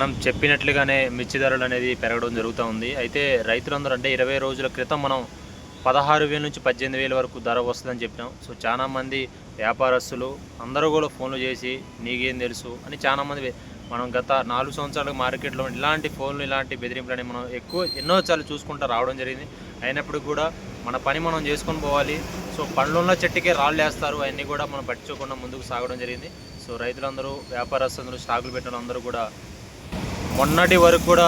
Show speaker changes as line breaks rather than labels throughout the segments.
మనం చెప్పినట్లుగానే మిర్చి ధరలు అనేది పెరగడం జరుగుతూ ఉంది. అయితే రైతులందరూ అంటే ఇరవై రోజుల క్రితం మనం పదహారు వేల నుంచి పద్దెనిమిది వేల వరకు ధర వస్తుందని చెప్పినాం. సో చాలామంది వ్యాపారస్తులు అందరూ కూడా ఫోన్లు చేసి నీకేం తెలుసు అని చాలా మంది మనం గత నాలుగు సంవత్సరాలకు మార్కెట్లో ఇలాంటి ఫోన్లు ఇలాంటి బెదిరింపులు అనేవి మనం ఎక్కువ ఎన్నో సార్లు చూసుకుంటూ రావడం జరిగింది. అయినప్పుడు కూడా మన పని మనం చేసుకొని పోవాలి. సో పండ్లున్న చెట్టుకే రాళ్ళు వేస్తారు. అవన్నీ కూడా మనం పట్టించకుండా ముందుకు సాగడం జరిగింది. సో రైతులందరూ వ్యాపారస్తులందరూ స్టాకులు పెట్టిన అందరూ కూడా మొన్నటి వరకు కూడా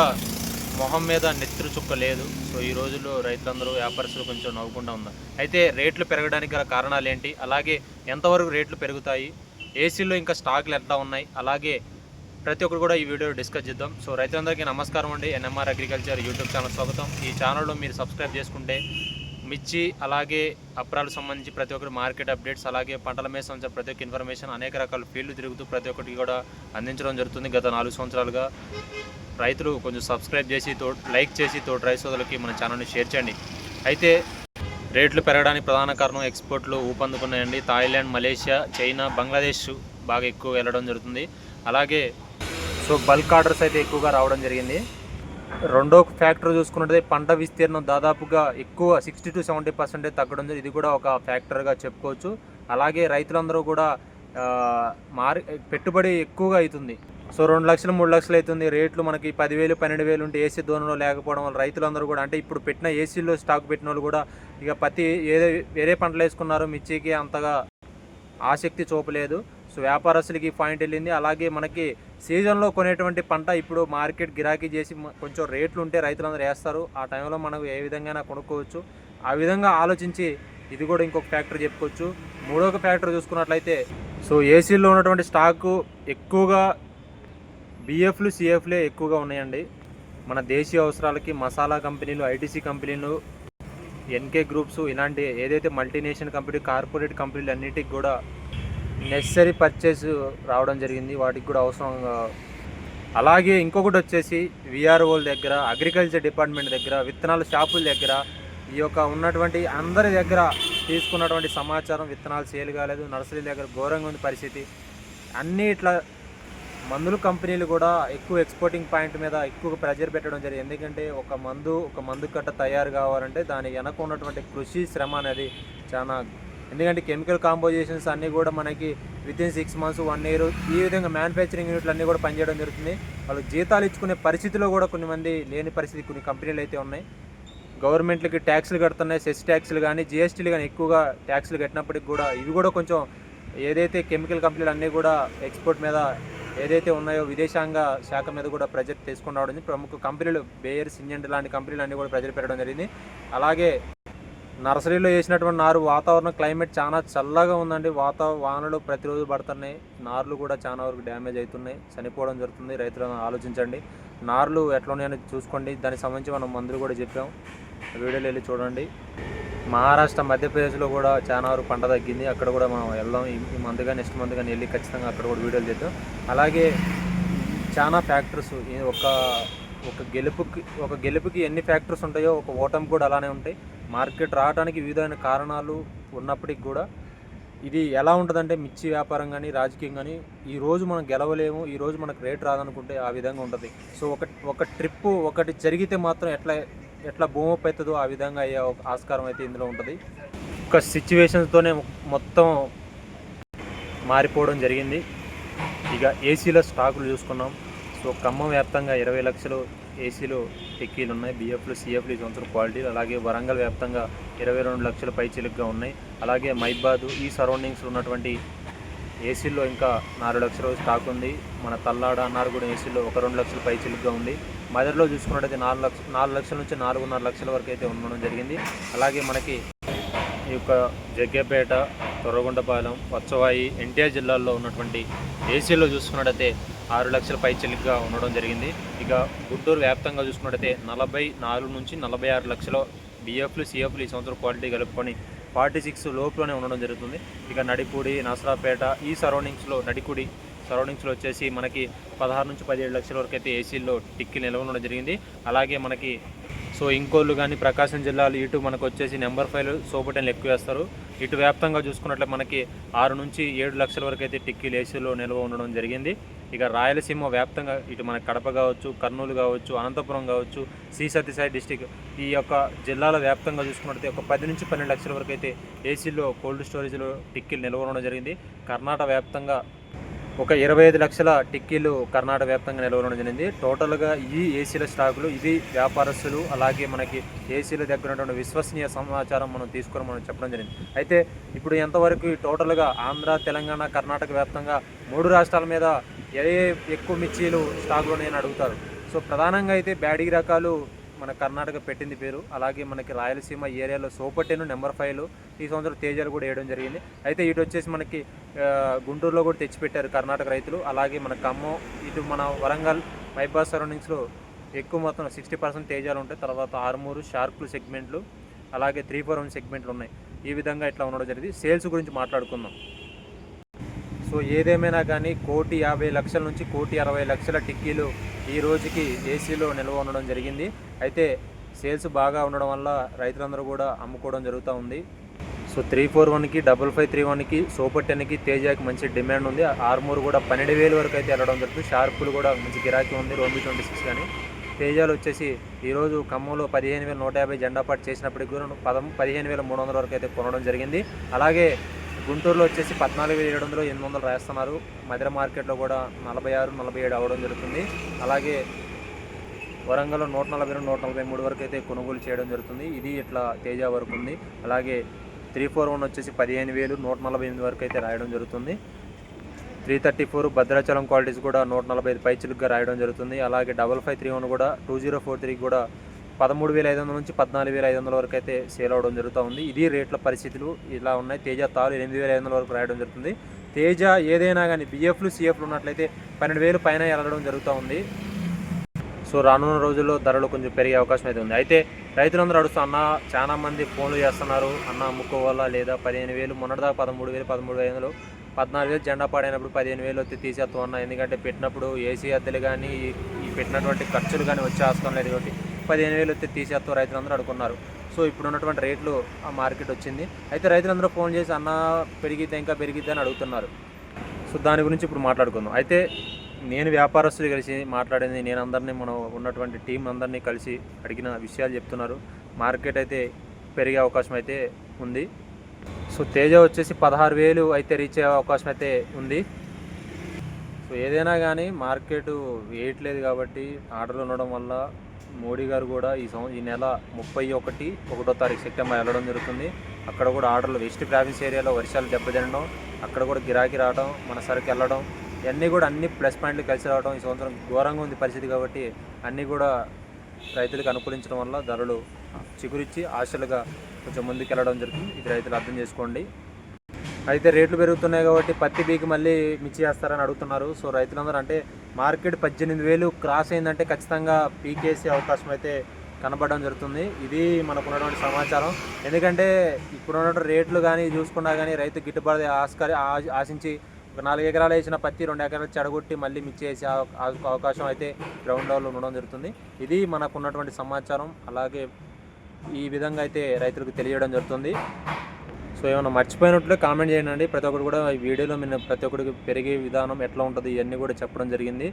మొహం మీద నెత్తురు చుక్క లేదు. సో ఈ రోజుల్లో రైతులందరూ వ్యాపారస్తులు కొంచెం నవ్వుకుండా ఉన్నారు. అయితే రేట్లు పెరగడానికి గల కారణాలు ఏంటి? అలాగే ఎంతవరకు రేట్లు పెరుగుతాయి? ఏసీలో ఇంకా స్టాకులు ఎట్లా ఉన్నాయి? అలాగే ప్రతి ఒక్కరు కూడా ఈ వీడియో డిస్కస్ చేద్దాం. సో రైతులందరికీ నమస్కారం అండి. ఎన్ఎంఆర్ అగ్రికల్చర్ యూట్యూబ్ ఛానల్ స్వాగతం. ఈ ఛానల్లో మీరు సబ్స్క్రైబ్ చేసుకుంటే మిర్చి అలాగే అప్రాలకు సంబంధించి ప్రతి ఒక్కరు మార్కెట్ అప్డేట్స్ అలాగే పంటల మీద సంబంధించిన ప్రతి ఒక్క ఇన్ఫర్మేషన్ అనేక రకాల ఫీల్డ్ తిరుగుతూ ప్రతి ఒక్కరికి కూడా అందించడం జరుగుతుంది. గత నాలుగు సంవత్సరాలుగా రైతులు కొంచెం సబ్స్క్రైబ్ చేసి తో లైక్ చేసి తోటి రైతులకి మన ఛానల్ని షేర్ చేయండి. అయితే రేట్లు పెరగడానికి ప్రధాన కారణం ఎక్స్పోర్ట్లు ఊపందుకున్నాయండి. థాయిలాండ్ మలేషియా చైనా బంగ్లాదేశ్ బాగా ఎక్కువ వెళ్ళడం జరుగుతుంది. అలాగే సో బల్క్ ఆర్డర్స్ అయితే ఎక్కువగా రావడం జరిగింది. రెండో ఫ్యాక్టర్ చూసుకున్నట్లయితే పంట విస్తీర్ణం దాదాపుగా ఎక్కువ సిక్స్టీ టు సెవెంటీ పర్సెంటేజ్ తగ్గడం జరిగింది. ఇది కూడా ఒక ఫ్యాక్టర్గా చెప్పుకోవచ్చు. అలాగే రైతులందరూ కూడా మారి పెట్టుబడి ఎక్కువగా అవుతుంది. సో రెండు లక్షలు మూడు లక్షలు అవుతుంది. రేట్లు మనకి పదివేలు పన్నెండు వేలు ఉంటే ఏసీ దూరంలో లేకపోవడం వల్ల రైతులందరూ కూడా అంటే ఇప్పుడు పెట్టిన ఏసీలో స్టాక్ పెట్టిన వాళ్ళు కూడా ఇక పత్తి ఏదే వేరే పంటలు వేసుకున్నారు మిర్చికి అంతగా ఆసక్తి చూపలేదు. సో వ్యాపారస్తులకి పాయింట్ వెళ్ళింది. అలాగే మనకి సీజన్లో కొనేటువంటి పంట ఇప్పుడు మార్కెట్ గిరాకీ చేసి కొంచెం రేట్లు ఉంటే రైతులందరూ వేస్తారు. ఆ టైంలో మనం ఏ విధంగా కొనుక్కోవచ్చు? ఆ విధంగా ఆలోచించి ఇది కూడా ఇంకొక ఫ్యాక్టర్ చెప్పుకోవచ్చు. మూడొక ఫ్యాక్టర్ చూసుకున్నట్లయితే సో ఏసీలో ఉన్నటువంటి స్టాకు ఎక్కువగా బిఎఫ్లు సిఎఫ్లే ఎక్కువగా ఉన్నాయండి. మన దేశీయ అవసరాలకి మసాలా కంపెనీలు ఐటీసీ కంపెనీలు ఎన్కే గ్రూప్స్ ఇలాంటి ఏదైతే మల్టీనేషనల్ కంపెనీ కార్పొరేట్ కంపెనీలు అన్నిటికి కూడా నెసరీ పర్చేస్ రావడం జరిగింది. వాటికి కూడా అవసరం. అలాగే ఇంకొకటి వచ్చేసి విఆర్ఓల దగ్గర అగ్రికల్చర్ డిపార్ట్మెంట్ దగ్గర విత్తనాల షాపుల దగ్గర ఈ యొక్క ఉన్నటువంటి అందరి దగ్గర తీసుకున్నటువంటి సమాచారం విత్తనాలు సేల్ కాలేదు. నర్సరీ దగ్గర ఘోరంగా ఉంది పరిస్థితి. అన్నీ ఇట్లా మందుల కంపెనీలు కూడా ఎక్కువ ఎక్స్పోర్టింగ్ పాయింట్ మీద ఎక్కువ ప్రెజర్ పెట్టడం జరిగింది. ఎందుకంటే ఒక మందు ఒక మందు కట్ట తయారు కావాలంటే దాని వెనక ఉన్నటువంటి కృషి శ్రమ అనేది చాలా ఎందుకంటే కెమికల్ కాంపోజిషన్స్ అన్నీ కూడా మనకి with in six months one year ఈ విధంగా మ్యానుఫ్యాక్చరింగ్ యూనిట్లు అన్నీ కూడా పనిచేయడం జరుగుతుంది. వాళ్ళకి జీతాలు ఇచ్చుకునే పరిస్థితిలో కూడా కొన్ని మంది లేని పరిస్థితి కొన్ని కంపెనీలు అయితే ఉన్నాయి. గవర్నమెంట్లకి ట్యాక్స్లు కడుతున్నాయి సెస్ ట్యాక్స్లు కానీ జిఎస్టీలు కానీ ఎక్కువగా ట్యాక్స్లు కట్టినప్పటికి కూడా ఇవి కూడా కొంచెం ఏదైతే కెమికల్ కంపెనీలు అన్నీ కూడా ఎక్స్పోర్ట్ మీద ఏదైతే ఉన్నాయో విదేశాంగ శాఖ మీద కూడా ప్రెజర్ తీసుకుని రావడం ప్రముఖ కంపెనీలు బేయర్ సింజెంట్ లాంటి కంపెనీలు అన్నీ కూడా ప్రెజర్ పెట్టడం జరిగింది. అలాగే నర్సరీలో వేసినటువంటి నారు వాతావరణం క్లైమేట్ చాలా చల్లగా ఉందండి. వాత వానలు ప్రతిరోజు పడుతున్నాయి. నార్లు కూడా చాలా వరకు డ్యామేజ్ అవుతున్నాయి. చనిపోవడం జరుగుతుంది. రైతులను ఆలోచించండి. నార్లు ఎట్లా ఉన్నాయని చూసుకోండి. దానికి సంబంధించి మనం మందులు కూడా చెప్పాం వీడియోలు వెళ్ళి చూడండి. మహారాష్ట్ర మధ్యప్రదేశ్లో కూడా చాలా వరకు పంట తగ్గింది. అక్కడ కూడా మనం వెళ్దాం. ఈ ఈ మంత్ కానీ నెక్స్ట్ మంత్ కానీ వెళ్ళి ఖచ్చితంగా అక్కడ కూడా వీడియోలు చేద్దాం. అలాగే చాలా ఫ్యాక్టర్స్ ఒక ఒక గెలుపుకి ఒక గెలుపుకి ఎన్ని ఫ్యాక్టర్స్ ఉంటాయో ఒక ఓటమి కూడా అలానే ఉంటాయి. మార్కెట్ రావడానికి వివిధమైన కారణాలు ఉన్నప్పటికి కూడా ఇది ఎలా ఉంటుందంటే మిర్చి వ్యాపారం కానీ రాజకీయం కానీ ఈరోజు మనం గెలవలేము ఈరోజు మనకు రేట్ రాదనుకుంటే ఆ విధంగా ఉంటుంది. సో ఒక ఒక ట్రిప్పు ఒకటి జరిగితే మాత్రం ఎట్లా ఎట్లా భూమి అవుతుందో ఆ విధంగా అయ్యే ఒక ఆస్కారం అయితే ఇందులో ఉంటుంది. ఒక సిచ్యువేషన్స్తోనే మొత్తం మారిపోవడం జరిగింది. ఇక ఏసీలో స్టాకులు చూసుకున్నాం. సో ఖమ్మం వ్యాప్తంగా ఇరవై లక్షలు ఏసీలు టెక్కీలు ఉన్నాయి. బిఎఫ్లు సిఎఫ్లు సొంత క్వాలిటీలు అలాగే వరంగల్ వ్యాప్తంగా ఇరవై రెండు లక్షల పైచిలుగ్గా ఉన్నాయి. అలాగే మైబాదు ఈ సరౌండింగ్స్లో ఉన్నటువంటి ఏసీల్లో ఇంకా నాలుగు లక్షల స్టాక్ ఉంది. మన తల్లాడ అన్నారు కూడా ఏసీలో ఒక రెండు లక్షల పైచీలుగా ఉంది. మదర్లో చూసుకున్నట్టయితే నాలుగు లక్ష నాలుగు లక్షల నుంచి నాలుగున్నర లక్షల వరకు అయితే ఉండడం జరిగింది. అలాగే మనకి ఈ యొక్క జగ్గేపేట తొర్రగొండపాలెం వచ్చవాయి ఎన్టీఆర్ జిల్లాల్లో ఉన్నటువంటి ఏసీలో చూసుకున్నట్టయితే ఆరు లక్షల పైచిలుగా ఉండడం జరిగింది. ఇక గుంటూరు వ్యాప్తంగా చూసుకున్నట్టయితే నలభై నాలుగు నుంచి నలభై ఆరు లక్షల బిఎఫ్లు సిఎఫ్లు ఈ సంవత్సరం క్వాలిటీ కలుపుకొని ఫార్టీ సిక్స్ లోపులోనే ఉండడం జరుగుతుంది. ఇక నడిపూడి నసరాపేట ఈ సరౌండింగ్స్లో నడికుడి సరౌండింగ్స్లో వచ్చేసి మనకి పదహారు నుంచి పదిహేడు లక్షల వరకు అయితే ఏసీల్లో టిక్కి నిల్వ ఉండడం జరిగింది. అలాగే మనకి సో ఇంకోళ్ళు కానీ ప్రకాశం జిల్లాలో ఇటు మనకు వచ్చేసి నెంబర్ ఫైవ్ సోపటెన్లు ఎక్కువ వేస్తారు. ఇటు వ్యాప్తంగా చూసుకున్నట్లే మనకి ఆరు నుంచి ఏడు లక్షల వరకు అయితే టిక్కీలు ఏసీలో నిల్వ ఉండడం జరిగింది. ఇక రాయలసీమ వ్యాప్తంగా ఇటు మన కడప కావచ్చు కర్నూలు కావచ్చు అనంతపురం కావచ్చు శ్రీ సత్యసాయి డిస్టిక్ ఈ యొక్క జిల్లాల వ్యాప్తంగా చూసుకున్నట్లయితే ఒక పది నుంచి పన్నెండు లక్షల వరకు అయితే ఏసీలో కోల్డ్ స్టోరేజ్లో టిక్కీలు నిల్వ ఉండడం జరిగింది. కర్ణాటక వ్యాప్తంగా ఒక ఇరవై ఐదు లక్షల టిక్కీలు కర్ణాటక వ్యాప్తంగా నిలవడం జరిగింది. టోటల్గా ఈ ఏసీల స్టాకులు ఇది వ్యాపారస్తులు అలాగే మనకి ఏసీల దగ్గర ఉన్నటువంటి విశ్వసనీయ సమాచారం మనం తీసుకొని మనం చెప్పడం జరిగింది. అయితే ఇప్పుడు ఎంతవరకు ఈ టోటల్గా ఆంధ్ర తెలంగాణ కర్ణాటక వ్యాప్తంగా మూడు రాష్ట్రాల మీద ఏ ఎక్కువ మిర్చీలు స్టాక్లో నేను అడుగుతారు. సో ప్రధానంగా అయితే బ్యాడీ రకాలు మన కర్ణాటక పెట్టింది పేరు. అలాగే మనకి రాయలసీమ ఏరియాలో సోపట్టెను నెంబర్ ఫైవ్లు ఈ సంవత్సరం తేజాలు కూడా వేయడం జరిగింది. అయితే ఇటు వచ్చేసి మనకి గుంటూరులో కూడా తెచ్చిపెట్టారు కర్ణాటక రైతులు. అలాగే మన ఖమ్మం ఇటు మన వరంగల్ బైపాస్ సరౌండింగ్స్లో ఎక్కువ మొత్తం సిక్స్టీ పర్సెంట్ తేజాలు ఉంటాయి. తర్వాత ఆరుమూరు షార్ప్లు సెగ్మెంట్లు అలాగే త్రీ ఫోర్ సెగ్మెంట్లు ఉన్నాయి. ఈ విధంగా ఇట్లా ఉండడం జరిగింది. సేల్స్ గురించి మాట్లాడుకుందాం. సో ఏదేమైనా కానీ కోటి యాభై లక్షల నుంచి కోటి అరవై లక్షల టిక్కీలు ఈ రోజుకి ఏసీలో నిల్వ ఉండడం జరిగింది. అయితే సేల్స్ బాగా ఉండడం వల్ల రైతులందరూ కూడా అమ్ముకోవడం జరుగుతూ ఉంది. సో త్రీ ఫోర్ వన్కి డబల్ ఫైవ్ త్రీ వన్కి సూపర్ టెన్కి తేజాకి మంచి డిమాండ్ ఉంది. ఆర్మూర్ కూడా పన్నెండు వేలు వరకు అయితే వెళ్ళడం జరుగుతుంది. షార్పులు కూడా మంచి గిరాకీ ఉంది. రోమి ట్వంటీ సిక్స్ కానీ తేజాలు వచ్చేసి ఈరోజు ఖమ్మంలో పదిహేను వేల నూట యాభై జెండా పాటు చేసినప్పటికి కూడా పదం పదిహేను వేల మూడు వందల వరకు అయితే కొనడం జరిగింది. అలాగే గుంటూరులో వచ్చేసి పద్నాలుగు వేల ఏడు వందలు ఎనిమిది వందలు రాస్తున్నారు మధుర మార్కెట్లో కూడా నలభై ఆరు నలభై ఏడు అవ్వడం జరుగుతుంది. అలాగే వరంగల్లో నూట నలభై రెండు నూట నలభై మూడు వరకు అయితే కొనుగోలు చేయడం జరుగుతుంది. ఇది ఇట్లా తేజ వరకు ఉంది. అలాగే త్రీ ఫోర్ వన్ వచ్చేసి పదిహేను వేలు నూట నలభై ఎనిమిది వరకు అయితే రాయడం జరుగుతుంది. Three thirty four Bhadrachalam qualities కూడా నూట నలభై ఐదు పైచులుగా రాయడం జరుగుతుంది. అలాగే డబల్ ఫైవ్ త్రీ వన్ కూడా టూ జీరో ఫోర్ త్రీ కూడా పదమూడు వేల ఐదు వందల నుంచి పద్నాలుగు వేల ఐదు వందల వరకు అయితే సేల్ అవడం జరుగుతూ ఉంది. ఇది రేట్ల పరిస్థితులు ఇలా ఉన్నాయి. తేజ తాలు ఎనిమిది వేల ఐదు వందల వరకు రాయడం జరుగుతుంది. తేజ ఏదైనా కానీ బిఎఫ్లు సిఎఫ్లు ఉన్నట్లయితే పన్నెండు వేలు పైన వెళ్ళడం జరుగుతూ ఉంది. సో రానున్న రోజుల్లో ధరలు కొంచెం పెరిగే అవకాశం అయితే ఉంది. అయితే రైతులందరూ అడుగుతూ అన్న చాలా మంది ఫోన్లు చేస్తున్నారు. అన్న అమ్ముకోవాలా లేదా పదిహేను వేలు మొన్నటిదాకా పదమూడు వేలు పదమూడు వేల వందలు పద్నాలుగు వేలు జెండా పాడైనప్పుడు పదిహేను వేలు వచ్చి తీసేస్తాం అన్న. ఎందుకంటే పెట్టినప్పుడు ఏసీ అద్దెలు కానీ ఈ- ఈ పెట్టినటువంటి ఖర్చులు కానీ వచ్చే ఆస్కారం లేదు కాబట్టి పదిహేను వేలు అయితే తీసేస్తాం రైతులందరూ అడుగున్నారు సో ఇప్పుడు ఉన్నటువంటి రేట్లు ఆ మార్కెట్ వచ్చింది. అయితే రైతులందరూ ఫోన్ చేసి అన్న పెరిగిద్దా ఇంకా పెరిగిద్దా? అని అడుగుతున్నారు. సో దాని గురించి ఇప్పుడు మాట్లాడుకుందాం. అయితే నేను వ్యాపారస్తులు కలిసి మాట్లాడింది నేను అందరినీ మనం ఉన్నటువంటి టీం అందరినీ కలిసి అడిగిన విషయాలు చెప్తున్నారు. మార్కెట్ అయితే పెరిగే అవకాశం అయితే ఉంది. సో తేజ వచ్చేసి పదహారు వేలు అయితే రీచ్ అయ్యే అవకాశం అయితే ఉంది. సో ఏదైనా కానీ మార్కెట్ వేయట్లేదు కాబట్టి ఆర్డర్లు ఉండడం వల్ల మోడీ గారు కూడా ఈ సంవత్సరం ఈ నెల ముప్పై ఒకటి ఒకటో తారీఖు సెప్టెంబర్ వెళ్ళడం జరుగుతుంది. అక్కడ కూడా ఆర్డర్లు వెస్ట్ ప్రావిన్స్ ఏరియాలో వర్షాలు దెబ్బతినడం అక్కడ కూడా గిరాకీ రావడం మన సరుకు వెళ్ళడం ఇవన్నీ కూడా అన్ని ప్లస్ పాయింట్లు కలిసి రావడం ఈ సంవత్సరం ఘోరంగా ఉంది పరిస్థితి కాబట్టి అన్నీ కూడా రైతులకు అనుకూలించడం వల్ల ధరలు చిగురిచ్చి ఆశలుగా కొంచెం ముందుకు వెళ్ళడం జరుగుతుంది. ఇది రైతులు అర్థం చేసుకోండి. అయితే రేట్లు పెరుగుతున్నాయి కాబట్టి పత్తి బీకి మళ్ళీ మిర్చి వేస్తారని అడుగుతున్నారు. సో రైతులందరూ అంటే మార్కెట్ పద్దెనిమిది వేలు క్రాస్ అయిందంటే ఖచ్చితంగా పీకేసే అవకాశం అయితే కనబడడం జరుగుతుంది. ఇది మనకు ఉన్నటువంటి సమాచారం. ఎందుకంటే ఇప్పుడున్న రేట్లు కానీ చూసుకున్నా కానీ రైతు గిట్టుబాటు ఆస్కరి ఆశించి ఒక నాలుగు ఎకరాలు వేసిన పత్తి రెండు ఎకరాలు చెడగొట్టి మళ్ళీ మిర్చి వేసే అవకాశం అయితే గ్రౌండ్ లెవెల్లో ఉండడం జరుగుతుంది. ఇది మనకు ఉన్నటువంటి సమాచారం. అలాగే ఈ విధంగా అయితే రైతులకు తెలియడం జరుగుతుంది. సో ఏమైనా మర్చిపోయినట్లే కామెంట్ చేయండి. ప్రతి ఒక్కరు కూడా ఈ వీడియోలో మీరు ప్రతి ఒక్కరికి పెరిగే విధానం ఎట్లా ఉంటుంది ఇవన్నీ కూడా చెప్పడం జరిగింది.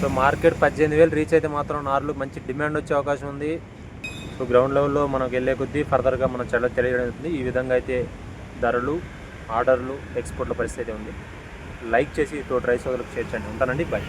సో మార్కెట్ పద్దెనిమిది వేలు రీచ్ అయితే మాత్రం నార్లు మంచి డిమాండ్ వచ్చే అవకాశం ఉంది. సో గ్రౌండ్ లెవెల్లో మనకు వెళ్ళే కొద్దీ ఫర్దర్గా మనం చెల్ల తెలియజేస్తుంది ఈ విధంగా అయితే ధరలు ఆర్డర్లు ఎక్స్పోర్ట్ల పరిస్థితి ఉంది. లైక్ చేసి తోటి రైస్ సోదరులకు చేర్చండి ఉంటానండి. బాయ్.